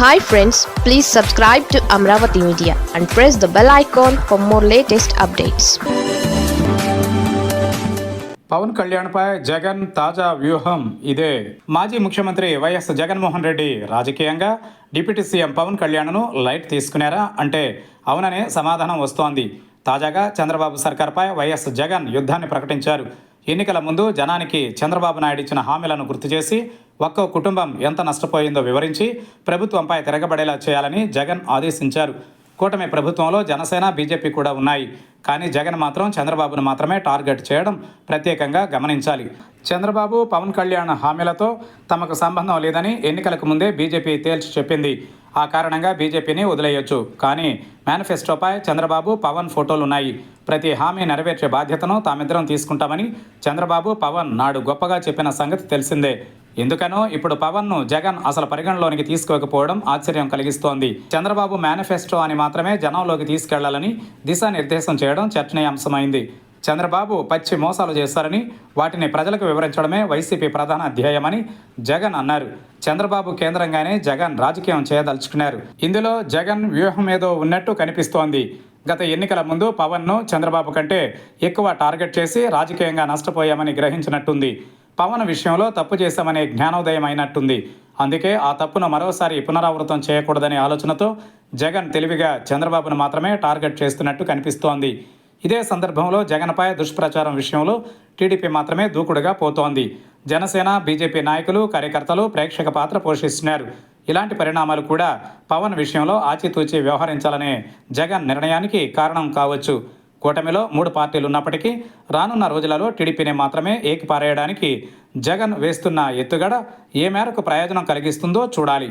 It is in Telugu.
Hi friends please subscribe to Amaravati media and press the bell icon for more latest updates Pawan కళ్యాణ్పై Jagan తాజా వ్యూహం ఇదే. మాజీ ముఖ్యమంత్రి వైఎస్ జగన్మోహన్ రెడ్డి రాజకీయంగా డిప్యూటీ సీఎం పవన్ కళ్యాణ్ను లైట్ తీసుకున్నారా అంటే అవుననే సమాధానం వస్తోంది. తాజాగా చంద్రబాబు సర్కార్పై వైఎస్ జగన్ యుద్ధాన్ని ప్రకటించారు. ఎన్నికల ముందు జనానికి చంద్రబాబు నాయుడు ఇచ్చిన హామీలను గుర్తు చేసి ఒక్కో కుటుంబం ఎంత నష్టపోయిందో వివరించి ప్రభుత్వంపై తిరగబడేలా చేయాలని జగన్ ఆదేశించారు. కూటమి ప్రభుత్వంలో జనసేన బీజేపీ కూడా ఉన్నాయి. కానీ జగన్ మాత్రం చంద్రబాబును మాత్రమే టార్గెట్ చేయడం ప్రత్యేకంగా గమనించాలి. చంద్రబాబు పవన్ కళ్యాణ్ హామీలతో తమకు సంబంధం లేదని ఎన్నికలకు ముందే బీజేపీ తేల్చి చెప్పింది. ఆ కారణంగా బీజేపీని వదిలేయొచ్చు. కానీ మేనిఫెస్టోపై చంద్రబాబు పవన్ ఫోటోలు ఉన్నాయి. ప్రతి హామీ నెరవేర్చే బాధ్యతను తామిద్దరం తీసుకుంటామని చంద్రబాబు పవన్ నాడు గొప్పగా చెప్పిన సంగతి తెలిసిందే. ఎందుకనో ఇప్పుడు పవన్ను జగన్ అసలు పరిగణలోనికి తీసుకోకపోవడం ఆశ్చర్యం కలిగిస్తోంది. చంద్రబాబు మేనిఫెస్టో అని మాత్రమే జనంలోకి తీసుకెళ్ళాలని దిశానిర్దేశం చేయడం చర్చనీయాంశమైంది. చంద్రబాబు పచ్చి మోసాలు చేశారని వాటిని ప్రజలకు వివరించడమే వైసీపీ ప్రధాన ధ్యేయమని జగన్ అన్నారు. చంద్రబాబు కేంద్రంగానే జగన్ రాజకీయం చేయదలుచుకున్నారు. ఇందులో జగన్ వ్యూహం ఏదో ఉన్నట్టు కనిపిస్తోంది. గత ఎన్నికల ముందు పవన్ను చంద్రబాబు కంటే ఎక్కువ టార్గెట్ చేసి రాజకీయంగా నష్టపోయామని గ్రహించినట్టుంది. పవన్ విషయంలో తప్పు చేశామనే జ్ఞానోదయం అయినట్టుంది అందుకే ఆ తప్పును మరోసారి పునరావృతం చేయకూడదనే ఆలోచనతో జగన్ తెలివిగా చంద్రబాబును మాత్రమే టార్గెట్ చేస్తున్నట్టు కనిపిస్తోంది. ఇదే సందర్భంలో జగన్పై దుష్ప్రచారం విషయంలో టీడీపీ మాత్రమే దూకుడుగా పోతోంది. జనసేన బీజేపీ నాయకులు కార్యకర్తలు ప్రేక్షక పాత్ర పోషిస్తున్నారు. ఇలాంటి పరిణామాలు కూడా పవన్ విషయంలో ఆచితూచి వ్యవహరించాలనే జగన్ నిర్ణయానికి కారణం కావచ్చు. కూటమిలో మూడు పార్టీలు ఉన్నప్పటికీ రానున్న రోజులలో టీడీపీని మాత్రమే ఏకిపారేయడానికి జగన్ వేస్తున్న ఎత్తుగడ ఏ మేరకు ప్రయోజనం కలిగిస్తుందో చూడాలి.